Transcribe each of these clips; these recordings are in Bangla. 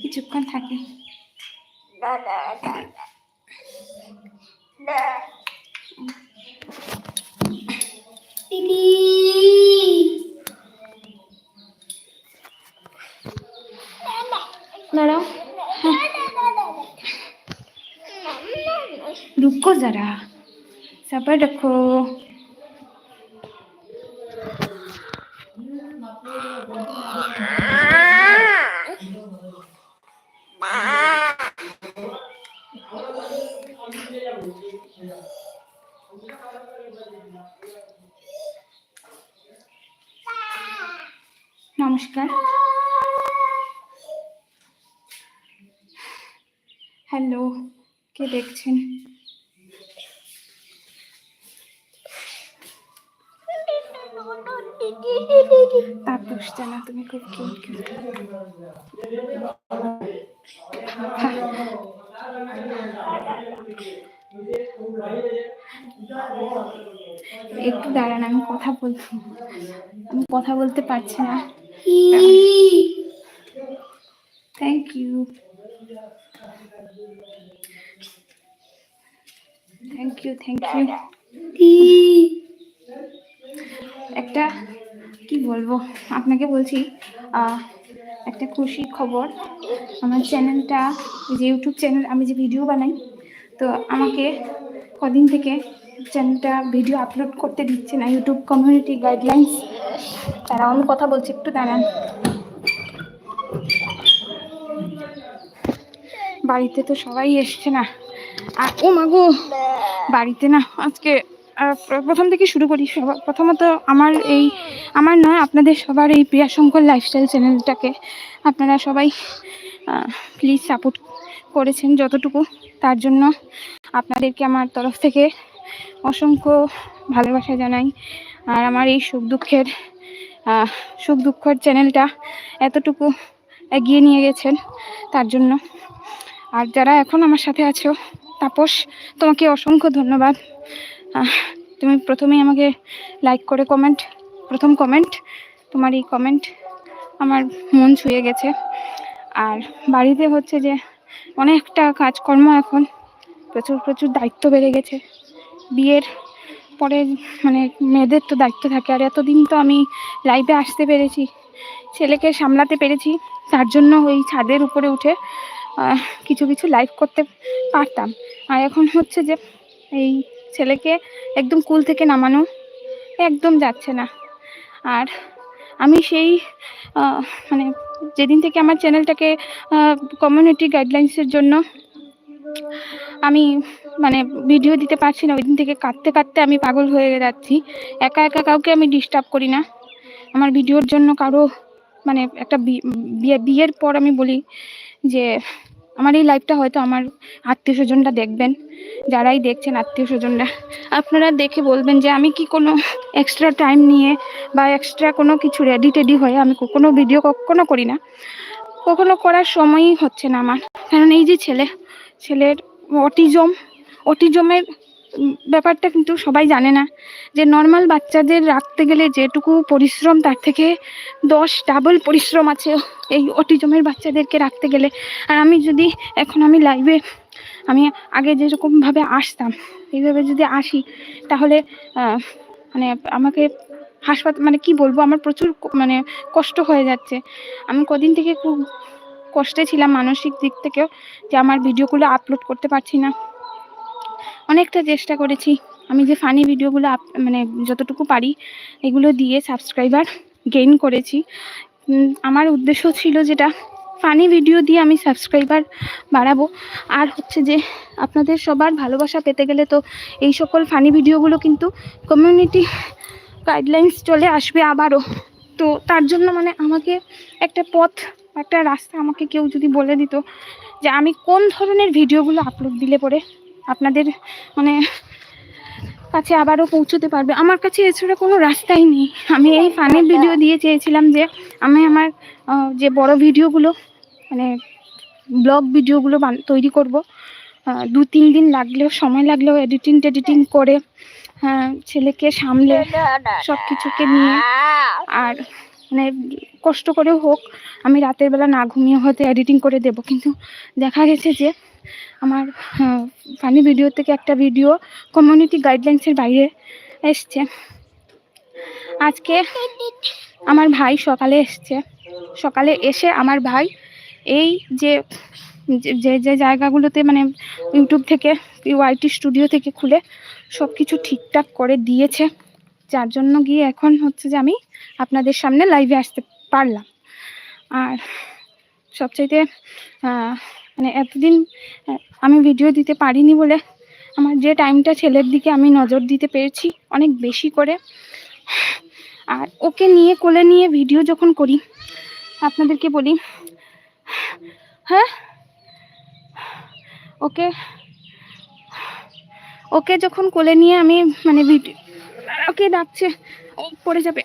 কিছুক্ষণ থাকি না না না না দিদি দাঁড়াও रुको जरा सबर रखो নমস্কার। হ্যালো কে দেখছেন? তার দোষটা না তুমি খুব কিউট কিউট একটু দাঁড়ান, আমি কথা বলছি আমি কথা বলতে পারছি না। Thank you thank you thank you একটা, কি বলব, আপনাকে বলছি একটা খুশির খবর। আমার চ্যানেলটা যে ইউটিউব চ্যানেল, আমি যে ভিডিও বানাই, তো আমাকে কদিন থেকে চ্যানেলটা ভিডিও আপলোড করতে দিচ্ছে না ইউটিউব কমিউনিটি গাইডলাইন্স তারা আমি কথা বলছি, একটু দাঁড়ান। বাড়িতে তো সবাই এসছে না। আর ও মাগো বাড়িতে না, আজকে প্রথম থেকে শুরু করি। সবার প্রথমত আমার এই, আমার নয় আপনাদের সবার এই প্রিয়াশঙ্কর লাইফস্টাইল চ্যানেলটাকে আপনারা সবাই প্লিজ সাপোর্ট করেছেন যতটুকু। তার জন্য আপনাদেরকে আমার তরফ থেকে অসংখ্য ভালোবাসা জানাই। আর আমার এই সুখ দুঃখের সুখ দুঃখের চ্যানেলটা এতটুকু এগিয়ে নিয়ে গেছেন তার জন্য। আর যারা এখন আমার সাথে আছো, তাপস, তোমাকে অসংখ্য ধন্যবাদ। তুমি প্রথমেই আমাকে লাইক করে কমেন্ট প্রথম কমেন্ট তোমার এই কমেন্ট আমার মন ছুঁয়ে গেছে। আর বাড়িতে হচ্ছে যে অনেকটা কাজকর্ম এখন, প্রচুর প্রচুর দায়িত্ব বেড়ে গেছে। বিয়ের পরে মানে মেয়েদের তো দায়িত্ব থাকে। আর এতদিন তো আমি লাইভে আসতে পেরেছি, ছেলেকে সামলাতে পেরেছি, তার জন্য ওই ছাদের উপরে উঠে কিছু কিছু লাইভ করতে পারতাম। আর এখন হচ্ছে যে এই ছেলেকে একদম কুল থেকে নামানো একদম যাচ্ছে না। আর আমি সেই মানে যেদিন থেকে আমার চ্যানেলটাকে কমিউনিটি গাইডলাইন্সের জন্য আমি মানে ভিডিও দিতে পারছি না ওই দিন থেকে কাঁদতে কাঁদতে আমি পাগল হয়ে যাচ্ছি। একা একা কাউকে আমি ডিস্টার্ব করি না। আমার ভিডিওর জন্য কারও মানে একটা বিয়ে, বিয়ের পর আমি বলি যে, আমার এই লাইফটা হয়তো আমার আত্মীয় স্বজনরা দেখবেন, যারাই দেখছেন আত্মীয় স্বজনরা। আপনারা দেখে বলবেন যে, আমি কি কোনো এক্সট্রা টাইম নিয়ে বা এক্সট্রা কোনো কিছু রেডি টেডি হয়ে আমি কোনো ভিডিও কখনো করি না। কখনো করার সময়ই হচ্ছে না আমার। কারণ এই যে ছেলে, ছেলের অটিজম অটিজমের ব্যাপারটা কিন্তু সবাই জানে না। যে নর্মাল বাচ্চাদের রাখতে গেলে যেটুকু পরিশ্রম, তার থেকে দশ ডাবল পরিশ্রম আছে এই অটিজমের বাচ্চাদেরকে রাখতে গেলে। আর আমি যদি, এখন আমি লাইভে আমি আগে যেরকমভাবে আসতাম, এইভাবে যদি আসি, তাহলে মানে আমাকে হাসপাতাল মানে কি বলব, আমার প্রচুর মানে কষ্ট হয়ে যাচ্ছে। আমি কদিন থেকে খুব কষ্টে ছিলাম মানসিক দিক থেকেও, যে আমার ভিডিওগুলো আপলোড করতে পারছি না। অনেকটা চেষ্টা করেছি। আমি যে ফানি ভিডিওগুলো আপ মানে যতটুকু পারি, এগুলো দিয়ে সাবস্ক্রাইবার গেইন করেছি। আমার উদ্দেশ্য ছিল যেটা ফানি ভিডিও দিয়ে আমি সাবস্ক্রাইবার বাড়াবো। আর হচ্ছে যে, আপনাদের সবার ভালোবাসা পেতে গেলে তো এই সকল ফানি ভিডিওগুলো কিন্তু কমিউনিটি গাইডলাইন্স চলে আসবে আবারও। তো তার জন্য মানে আমাকে একটা পথ, একটা রাস্তা আমাকে কেউ যদি বলে দিত যে, আমি কোন ধরনের ভিডিওগুলো আপলোড দিলে পরে আপনাদের মানে কাছে আবারও পৌঁছতে পারবে। আমার কাছে এছাড়া কোনো রাস্তাই নেই। আমি এই ফানের ভিডিও দিয়ে চেয়েছিলাম যে আমি আমার যে বড় ভিডিওগুলো মানে ব্লগ ভিডিওগুলো তৈরি করব। দু তিন দিন লাগলেও সময় লাগলেও এডিটিং টেডিটিং করে হ্যাঁ, ছেলেকে সামলে সব কিছুকে নিয়ে আর মানে কষ্ট করে হোক, আমি রাতের বেলা না ঘুমিয়ে হয়তো এডিটিং করে দেব। কিন্তু দেখা গেছে যে আমার ফানি ভিডিও থেকে একটা ভিডিও কমিউনিটি গাইডলাইন্সের বাইরে এসছে। আজকে আমার ভাই সকালে এসছে। সকালে এসে আমার ভাই এই যে, যে- যে জায়গাগুলোতে মানে ইউটিউব থেকে ওয়াইটি স্টুডিও থেকে খুলে সব কিছু ঠিকঠাক করে দিয়েছে। যার জন্য গিয়ে এখন হচ্ছে যে আমি আপনাদের সামনে লাইভে আসতে পারলাম। আর সবচাইতে মানে এতদিন আমি ভিডিও দিতে পারিনি বলে আমার যে টাইমটা ছেলের দিকে আমি নজর দিতে পেরেছি অনেক বেশি করে। আর ওকে নিয়ে, কোলে নিয়ে ভিডিও যখন করি, আপনাদেরকে বলি হ্যাঁ? ওকে ওকে যখন কোলে নিয়ে আমি মানে ভিডিও ওকে ডাকছে। ও পড়ে যাবে।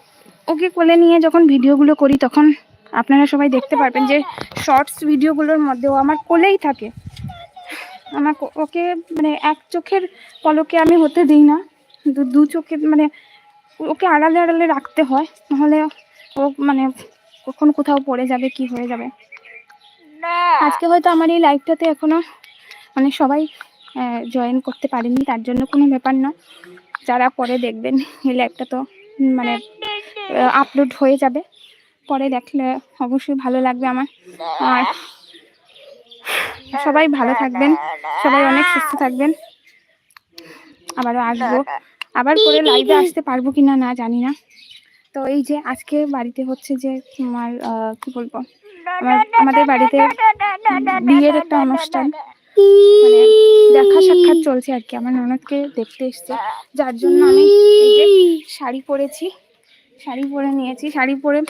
ওকে কোলে নিয়ে যখন ভিডিওগুলো করি তখন আপনারা সবাই দেখতে পারবেন যে শর্টস ভিডিওগুলোর মধ্যেও আমার কোলেই থাকে। আমার ওকে মানে এক চোখের পলকে আমি হতে দিই না। দু দু চোখের মানে ওকে আড়ালে আড়ালে রাখতে হয়। নাহলে ও মানে কখন কোথাও পড়ে যাবে কি হয়ে যাবে। আজকে হয়তো আমার এই লাইভটাতে এখনও মানে সবাই জয়েন করতে পারেনি। তার জন্য কোনো ব্যাপার না যারা পরে দেখবেন, এই লাইভটা তো মানে আপলোড হয়ে যাবে। পরে দেখলে অবশ্যই ভালো লাগবে আমার। আর সবাই ভালো থাকবেন, সবাই অনেক সুস্থ থাকবেন। আবারও আসব। আবার করে লাইভে আসতে পারব কিনা না জানি না। তো এই যে আজকে বাড়িতে হচ্ছে যে তোমার কি বলব? আমাদের বাড়িতে বিয়ের একটা অনুষ্ঠান। মানে দেখা সাক্ষাৎ চলছে আর কি। আমার ননদকে দেখতে এসছে। যার জন্য আমি এই যে শাড়ি পরেছি, শাড়ি পরে নিয়েছি। শাড়ি পরে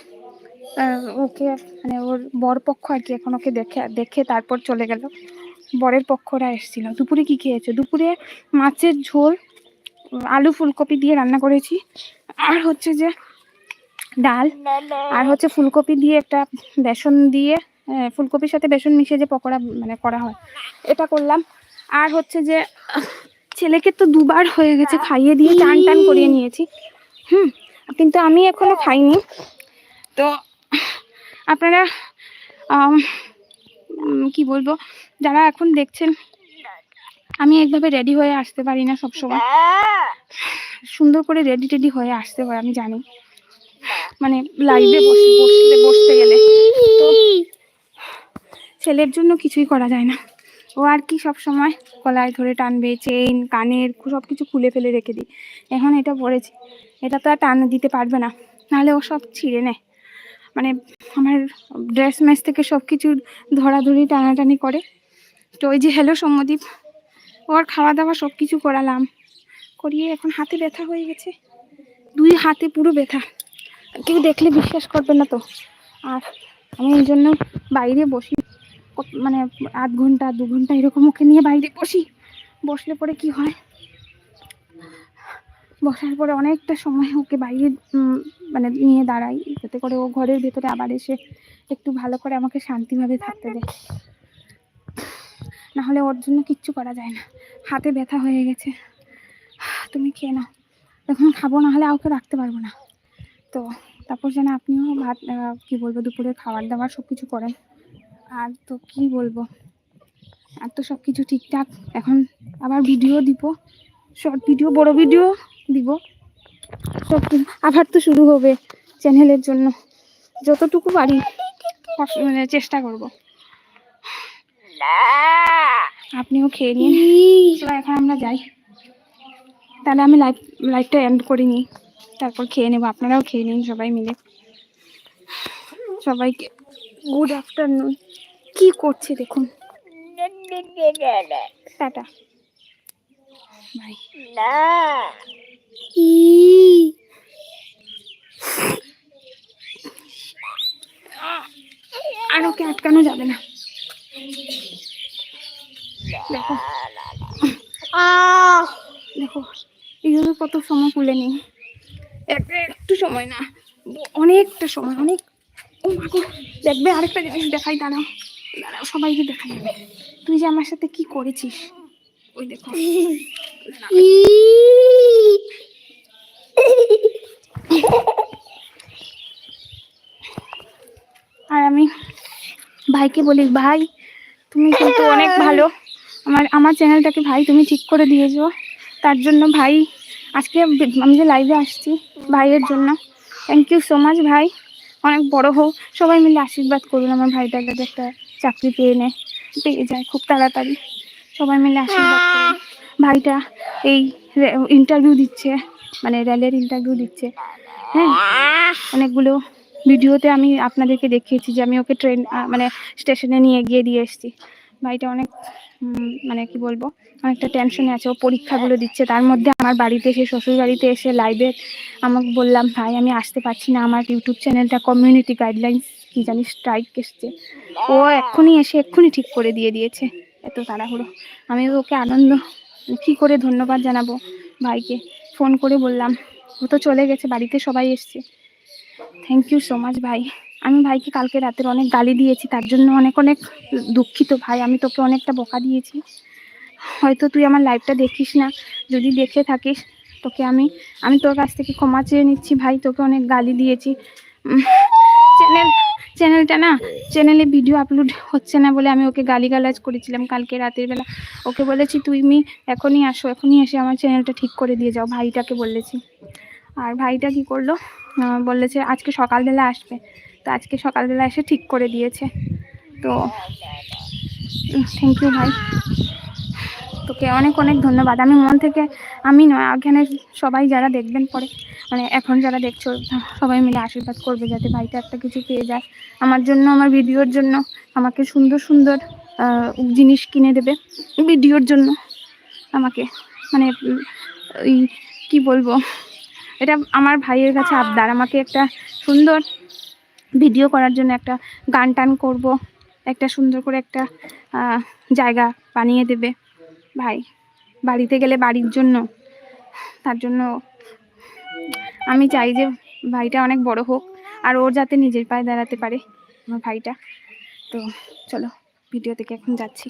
ওকে মানে ওর বর পক্ষ আর কি এখন ওকে দেখে দেখে তারপর চলে গেল। বরের পক্ষরা এসেছিল। দুপুরে কি খেয়েছে? দুপুরে মাছের ঝোল, আলু ফুলকপি দিয়ে রান্না করেছি। আর হচ্ছে যে ডাল, আর হচ্ছে ফুলকপি দিয়ে একটা বেসন দিয়ে ফুলকপির সাথে বেসন মিশিয়ে যে পকোড়া মানে করা হয়, এটা করলাম। আর হচ্ছে যে, ছেলেকে তো দুবার হয়ে গেছে খাইয়ে দিয়ে টান টান করিয়ে নিয়েছি। হুম, কিন্তু আমি এখনও খাইনি। তো, আপনারা কি বলব, যারা এখন দেখছেন, আমি একভাবে রেডি হয়ে আসতে পারি না সবসময়। সুন্দর করে রেডি টেডি হয়ে আসতে হয়, আমি জানি। মানে লাইভে বসে বসতে বসতে গেলে। ছেলের জন্য কিছুই করা যায় না। ও আর কি সব সময় গলায় ধরে টানবে চেইন কানের, সব কিছু খুলে ফেলে রেখে দিই। এখন এটা পড়েছি, এটা তো আর টান দিতে পারবে না, নাহলে ও সব ছিঁড়ে নেয়। মানে আমার ড্রেস ম্যাচ থেকে সব কিছু ধরাধরি টানাটানি করে। তো ওই যে হ্যালো সৌম্যদীপ ওর খাওয়া দাওয়া সব কিছু করালাম। করিয়ে এখন হাতে ব্যথা হয়ে গেছে, দুই হাতে পুরো ব্যথা। কেউ দেখলে বিশ্বাস করবে না তো। আর আমি এই জন্য বাইরে বসি। মানে আধ ঘণ্টা, দু ঘণ্টা এরকম ওকে নিয়ে বাইরে বসি। বসলে পরে কি হয়? বসার পরে অনেকটা সময় ওকে বাইরে মানে নিয়ে দাঁড়াই। যাতে করে ও ঘরের ভেতরে আবার এসে একটু ভালো করে আমাকে শান্তিভাবে থাকতে দেয়। না হলে ওর জন্য কিচ্ছু করা যায় না। হাতে ব্যথা হয়ে গেছে। তুমি খেয়ে নাও। এখন খাব, না হলে রাখতে পারব না। তো তারপর যেন আপনিও ভাত কি বলব দুপুরে খাবার দাবার সব কিছু করেন। আর তো কি বলব? আর তো সব কিছু ঠিকঠাক। এখন আবার ভিডিও দিব। শর্ট ভিডিও বড় ভিডিও দিব। সব আবার তো শুরু হবে চ্যানেলের জন্য। যতটুকু পারি মানে চেষ্টা করব। আপনিও খেয়ে নিন। এখন আমরা যাই। তাহলে আমি লাইভ লাইভটা এন্ড করে নিই। তারপর খেয়ে নেব। আপনারাও খেয়ে নিন সবাই মিলে। সবাইকে গুড আফটারনুন কি করছে দেখুন? টাটা। বাই। আর ওকে আটকানো যাবে না। দেখো। দেখো এইভাবে কত সময় খুলে নিই? এক- একটু সময় না। অনেকটা সময় অনেক দেখবে আরেকটা জিনিস দেখাই, দাঁড়াও। দাঁড়াও, সবাইকে দেখাই। তুই যে আমার সাথে কি করেছিস? ওই দেখো। আর আমি ভাইকে বলি, ভাই, তুমি কিন্তু অনেক ভালো। আমার আমার চ্যানেলটাকে ভাই, তুমি ঠিক করে দিয়েছ। তার জন্য ভাই, আজকে আমি যে লাইভে আসছি, ভাইয়ের জন্য। থ্যাংক ইউ সো মাচ ভাই। অনেক বড় হোক সবাই মিলে আশীর্বাদ করুন আমার ভাইটা যাতে একটা চাকরি পেয়ে নেয়। পেয়ে যায় খুব তাড়াতাড়ি। সবাই মিলে আশীর্বাদ করুন। ভাইটা এই ইন্টারভিউ দিচ্ছে মানে র্যালের ইন্টারভিউ দিচ্ছে। হ্যাঁ অনেকগুলো ভিডিওতে আমি আপনাদেরকে দেখিয়েছি যে আমি ওকে ট্রেন মানে স্টেশনে নিয়ে গিয়ে দিয়ে এসেছি। ভাইটা অনেক মানে কি বলব, অনেকটা টেনশনে আছে। ও পরীক্ষাগুলো দিচ্ছে, তার মধ্যে আমার বাড়িতে এসে শ্বশুর বাড়িতে এসে লাইভে আমাকে বললাম, ভাই, আমি আসতে পারছি না। আমার ইউটিউব চ্যানেলটা কমিউনিটি গাইডলাইন্স কি জানি স্ট্রাইক এসছে। ও এক্ষুনি এসে এক্ষুনি ঠিক করে দিয়ে দিয়েছে, এত তাড়াহুড়ো। আমি ওকে আনন্দ, কি করে ধন্যবাদ জানাব ভাইকে? ফোন করে বললাম, ও তো চলে গেছে, বাড়িতে সবাই এসছে। থ্যাংক ইউ সো মাচ ভাই। আমি ভাইকে কালকে রাতের অনেক গালি দিয়েছি, তার জন্য অনেক অনেক দুঃখিত ভাই। আমি তোকে অনেকটা বকা দিয়েছি। হয়তো তুই আমার লাইভটা দেখিস না। যদি দেখে থাকিস, তোকে আমি আমি তোর কাছ থেকে ক্ষমা চেয়ে নিচ্ছি ভাই। তোকে অনেক গালি দিয়েছি। চ্যানেল চ্যানেলটা না চ্যানেলে ভিডিও আপলোড হচ্ছে না বলে আমি ওকে গালিগালাজ করেছিলাম কালকে রাতের বেলা। ওকে বলেছি তুমি এখনই আসো, এখনই এসে আমার চ্যানেলটা ঠিক করে দিয়ে যাও। ভাইটাকে বলেছি। আর ভাইটা কি করল? বলেছে, আজকে সকালবেলা আসবে। তো আজকে সকালবেলা এসে ঠিক করে দিয়েছে। তো থ্যাংক ইউ ভাই। তোকে অনেক অনেক ধন্যবাদ। আমি মন থেকে, আমি নয় এখানে সবাই যারা দেখবেন পরে মানে এখন যারা দেখছ, সবাই মিলে আশীর্বাদ করবে যাতে ভাইটা একটা কিছু পেয়ে যায়। আমার জন্য, আমার ভিডিওর জন্য, আমাকে সুন্দর সুন্দর জিনিস কিনে দেবে ভিডিওর জন্য। আমাকে মানে ওই, কি বলব? এটা আমার ভাইয়ের কাছে আবদার। আমাকে একটা সুন্দর ভিডিও করার জন্য একটা গান টান করব, একটা সুন্দর করে একটা জায়গা বানিয়ে দেবে। ভাই, বাড়িতে গেলে বাড়ির জন্য, তার জন্য আমি চাই যে ভাইটা অনেক বড় হোক, আর ওর যাতে নিজের পায়ে দাঁড়াতে পারে, আমার ভাইটা। তো চলো, ভিডিও থেকে এখন যাচ্ছি।